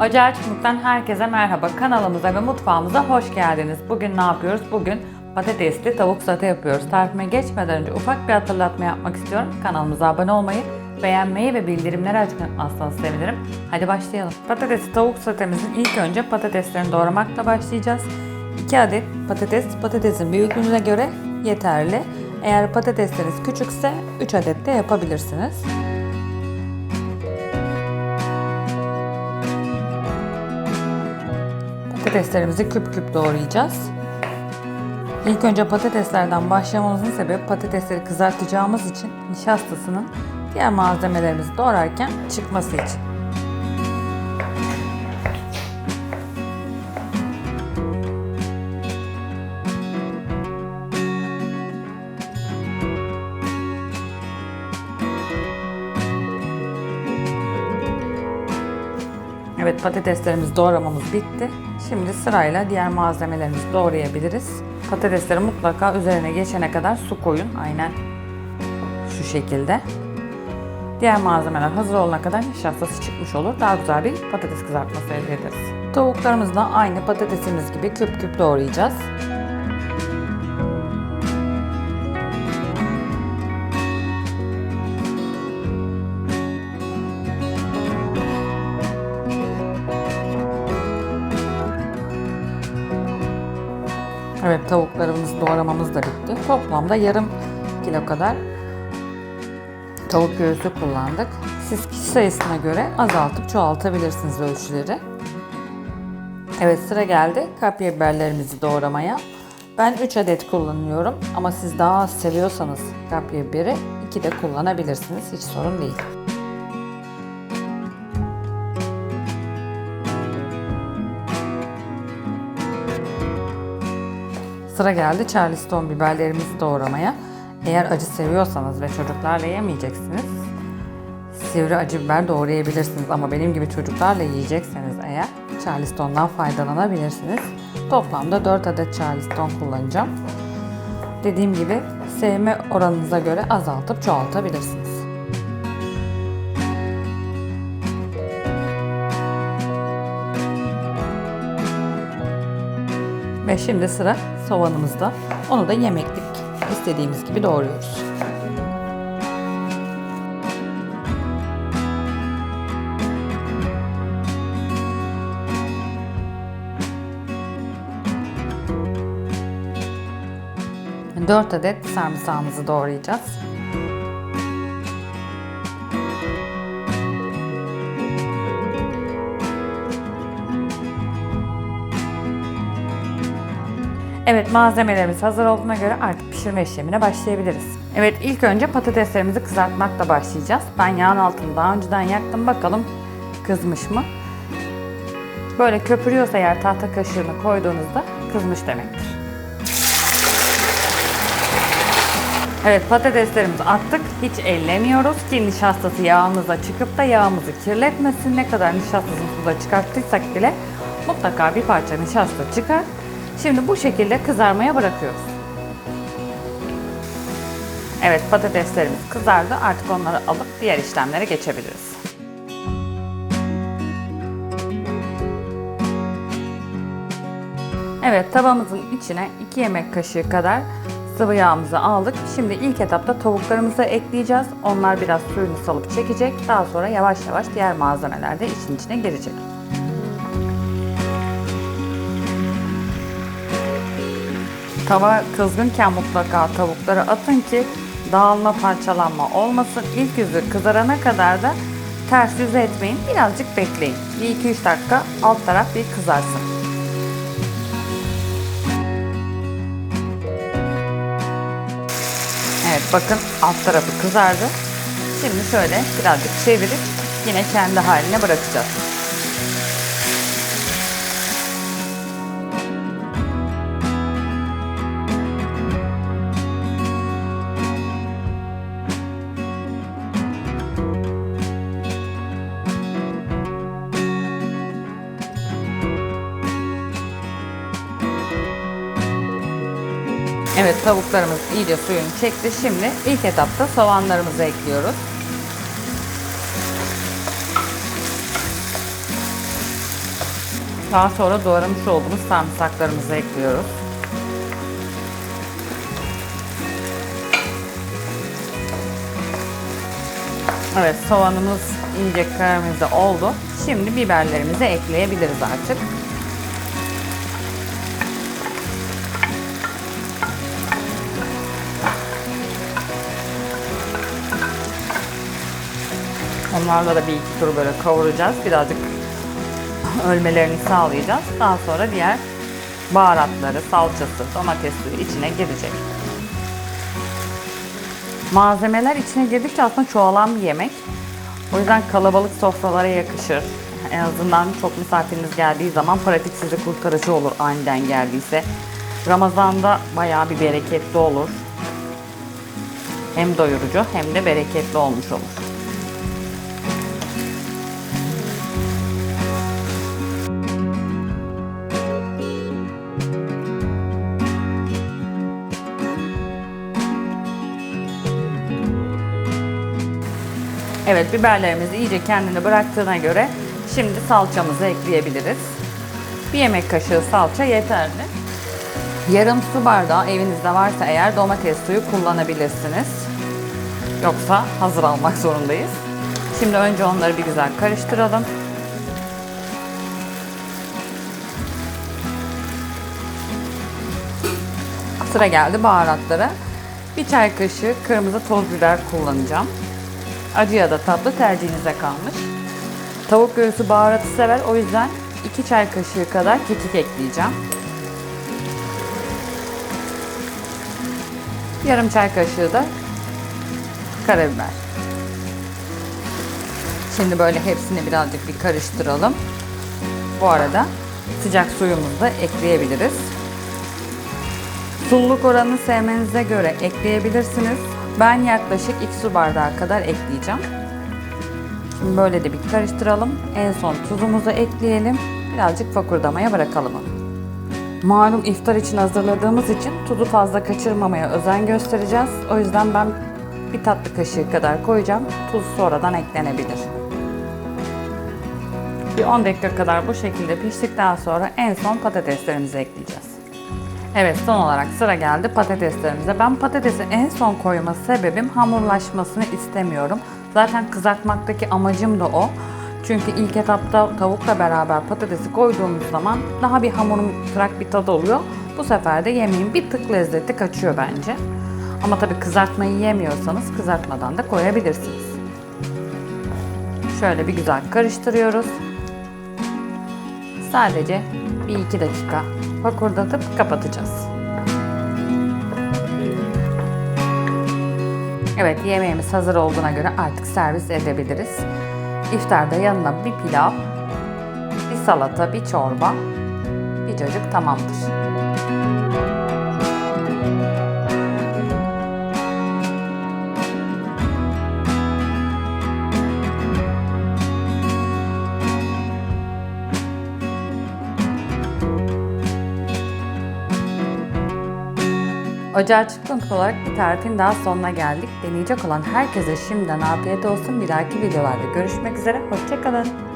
Acayip Mutlu'dan herkese merhaba. Kanalımıza ve mutfağımıza hoş geldiniz. Bugün ne yapıyoruz? Bugün patatesli tavuk sote yapıyoruz. Tarifime geçmeden önce ufak bir hatırlatma yapmak istiyorum. Kanalımıza abone olmayı, beğenmeyi ve bildirimleri açmanızı sevinirim. Hadi başlayalım. Patatesli tavuk sotemizin ilk önce patateslerini doğramakla başlayacağız. 2 adet patates, patatesin büyüklüğüne göre yeterli. Eğer patatesleriniz küçükse 3 adet de yapabilirsiniz. Patateslerimizi küp küp doğrayacağız. İlk önce patateslerden başlamamızın sebebi patatesleri kızartacağımız için nişastasının diğer malzemelerimizi doğrarken çıkması için. Evet patateslerimiz doğramamız bitti. Şimdi sırayla diğer malzemelerimizi doğrayabiliriz. Patatesleri mutlaka üzerine geçene kadar su koyun. Aynen şu şekilde. Diğer malzemeler hazır olana kadar nişastası çıkmış olur. Daha güzel bir patates kızartması elde ederiz. Tavuklarımızı da aynı patatesimiz gibi küp küp doğrayacağız. Evet tavuklarımızı doğramamız da bitti. Toplamda yarım kilo kadar tavuk göğsü kullandık. Siz kişi sayısına göre azaltıp çoğaltabilirsiniz ölçüleri. Evet sıra geldi kapya biberlerimizi doğramaya. Ben 3 adet kullanıyorum ama siz daha az seviyorsanız kapya biberi 2 de kullanabilirsiniz. Hiç sorun değil. Sıra geldi Charleston biberlerimizi doğramaya. Eğer acı seviyorsanız ve çocuklarla yemeyeceksiniz, sivri acı biber doğrayabilirsiniz. Ama benim gibi çocuklarla yiyecekseniz eğer Charleston'dan faydalanabilirsiniz. Toplamda 4 adet Charleston kullanacağım. Dediğim gibi sevme oranınıza göre azaltıp çoğaltabilirsiniz. Ve şimdi sıra soğanımızda. Onu da yemeklik istediğimiz gibi doğruyoruz. Dört adet sarımsağımızı doğrayacağız. Evet malzemelerimiz hazır olduğuna göre artık pişirme işlemine başlayabiliriz. Evet ilk önce patateslerimizi kızartmakla başlayacağız. Ben yağın altını daha önceden yaktım bakalım kızmış mı? Böyle köpürüyorsa eğer tahta kaşığını koyduğunuzda kızmış demektir. Evet patateslerimizi attık. Hiç ellemiyoruz ki nişastası yağımıza çıkıp da yağımızı kirletmesin. Ne kadar nişastasını suda çıkarttıysak bile mutlaka bir parça nişasta çıkar. Şimdi bu şekilde kızarmaya bırakıyoruz. Evet patateslerimiz kızardı. Artık onları alıp diğer işlemlere geçebiliriz. Evet tavamızın içine 2 yemek kaşığı kadar sıvı yağımızı aldık. Şimdi ilk etapta tavuklarımızı ekleyeceğiz. Onlar biraz suyunu salıp çekecek. Daha sonra yavaş yavaş diğer malzemeler de için içine girecek. Tava kızgınken mutlaka tavukları atın ki dağılma parçalanma olmasın. İlk yüzü kızarana kadar da ters yüz etmeyin. Birazcık bekleyin. Bir 2-3 dakika alt taraf bir kızarsın. Evet bakın alt tarafı kızardı. Şimdi şöyle birazcık çevirip yine kendi haline bırakacağız. Evet tavuklarımız iyice suyunu çekti. Şimdi ilk etapta soğanlarımızı ekliyoruz. Daha sonra doğramış olduğumuz sarımsaklarımızı ekliyoruz. Evet soğanımız ince karamelize oldu. Şimdi biberlerimizi ekleyebiliriz artık. Onlarla da bir iki tur böyle kavuracağız. Birazcık ölmelerini sağlayacağız. Daha sonra diğer baharatları, salçası, domates suyu içine girecek. Malzemeler içine girdikçe aslında çoğalan bir yemek. O yüzden kalabalık sofralara yakışır. En azından çok misafiriniz geldiği zaman pratik size kurtarıcı olur aniden geldiyse. Ramazan'da bayağı bir bereketli olur. Hem doyurucu hem de bereketli olmuş olur. Evet biberlerimiz iyice kendini bıraktığına göre şimdi salçamızı ekleyebiliriz. Bir yemek kaşığı salça yeterli. Yarım su bardağı evinizde varsa eğer domates suyu kullanabilirsiniz. Yoksa hazır almak zorundayız. Şimdi önce onları bir güzel karıştıralım. Sıra geldi baharatlara. Bir çay kaşığı kırmızı toz biber kullanacağım. Acı ya da tatlı tercihinize kalmış. Tavuk göğsü baharatı sever o yüzden 2 çay kaşığı kadar kekik ekleyeceğim. Yarım çay kaşığı da karabiber. Şimdi böyle hepsini birazcık bir karıştıralım. Bu arada sıcak suyumuzu da ekleyebiliriz. Sululuk oranını sevmenize göre ekleyebilirsiniz. Ben yaklaşık 2 su bardağı kadar ekleyeceğim. Şimdi böyle de bir karıştıralım. En son tuzumuzu ekleyelim. Birazcık fakurdamaya bırakalım onu. Malum iftar için hazırladığımız için tuzu fazla kaçırmamaya özen göstereceğiz. O yüzden ben bir tatlı kaşığı kadar koyacağım. Tuz sonradan eklenebilir. Bir 10 dakika kadar bu şekilde piştikten sonra en son patateslerimizi ekleyeceğiz. Evet son olarak sıra geldi patateslerimize. Ben patatesi en son koyma sebebim hamurlaşmasını istemiyorum. Zaten kızartmaktaki amacım da o. Çünkü ilk etapta tavukla beraber patatesi koyduğumuz zaman daha bir hamurumtırak bir tadı oluyor. Bu sefer de yemeğin bir tık lezzeti kaçıyor bence. Ama tabii kızartmayı yemiyorsanız kızartmadan da koyabilirsiniz. Şöyle bir güzel karıştırıyoruz. Sadece bir iki dakika vakurdatıp kapatacağız. Evet yemeğimiz hazır olduğuna göre artık servis edebiliriz. İftarda yanına bir pilav, bir salata, bir çorba, bir cacık tamamdır. Ocağa çıkmak olarak bir tarifin daha sonuna geldik. Deneyecek olan herkese şimdiden afiyet olsun. Bir dahaki videolarda görüşmek üzere. Hoşçakalın.